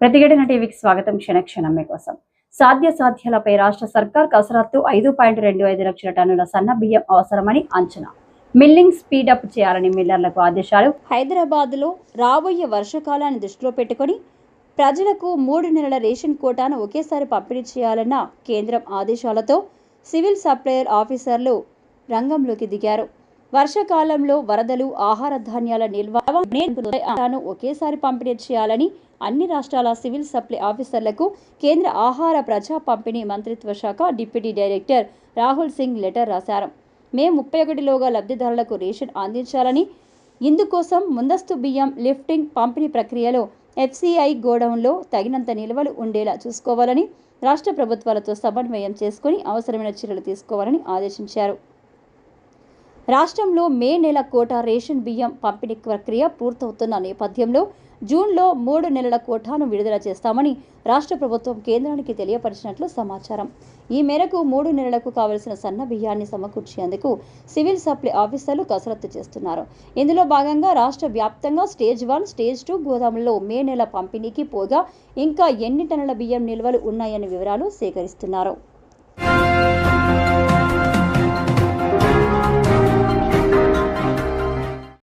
ప్రతిఘటన టీవీకి స్వాగతం. క్షణక్షణం మీకోసం. సాధ్య సాధ్యాలపై రాష్ట్ర సర్కార్ కసరత్తు ఐదు పాయింట్ రెండు ఐదు లక్షల టన్నుల సన్న బియ్యం అవసరమని అంచనా. మిల్లింగ్ స్పీడప్ చేయాలని మిల్లర్లకు ఆదేశాలు. హైదరాబాద్లో రాబోయే వర్షకాలాన్ని దృష్టిలో పెట్టుకొని ప్రజలకు మూడు నెలల రేషన్ కోటాను ఒకేసారి పంపిణీ చేయాలన్న కేంద్రం ఆదేశాలతో సివిల్ సప్లయర్ ఆఫీసర్లు రంగంలోకి దిగారు. వర్షాకాలంలో వరదలు ఆహార ధాన్యాల నిల్వ ఒకేసారి పంపిణీ చేయాలని అన్ని రాష్ట్రాల సివిల్ సప్లై ఆఫీసర్లకు కేంద్ర ఆహార ప్రజా పంపిణీ మంత్రిత్వ శాఖ deputy director Rahul Singh letter రాశారు. మే ముప్పై ఒకటిలోగా లబ్ధిదారులకు రేషన్ అందించాలని ఇందుకోసం ముందస్తు బియ్యం లిఫ్టింగ్ పంపిణీ ప్రక్రియలో ఎఫ్సిఐ గోడౌన్లో తగినంత నిల్వలు ఉండేలా చూసుకోవాలని రాష్ట్ర ప్రభుత్వాలతో సమన్వయం చేసుకుని అవసరమైన చర్యలు తీసుకోవాలని ఆదేశించారు. రాష్ట్రంలో మే నెల కోట రేషన్ బియ్యం పంపిణీ ప్రక్రియ పూర్తవుతున్న నేపథ్యంలో జూన్లో మూడు నెలల కోటాను విడుదల చేస్తామని రాష్ట్ర ప్రభుత్వం కేంద్రానికి తెలియపరిచినట్లు సమాచారం. ఈ మేరకు మూడు నెలలకు కావలసిన సన్న బియ్యాన్ని సమకూర్చేందుకు సివిల్ సప్లై ఆఫీసర్లు కసరత్తు చేస్తున్నారు. ఇందులో భాగంగా రాష్ట్ర వ్యాప్తంగా స్టేజ్ వన్ స్టేజ్ టూ గోదాముల్లో మే నెల పంపిణీకి పోగా ఇంకా ఎన్ని టన్నుల బియ్యం నిల్వలు ఉన్నాయనే వివరాలు సేకరిస్తున్నారు.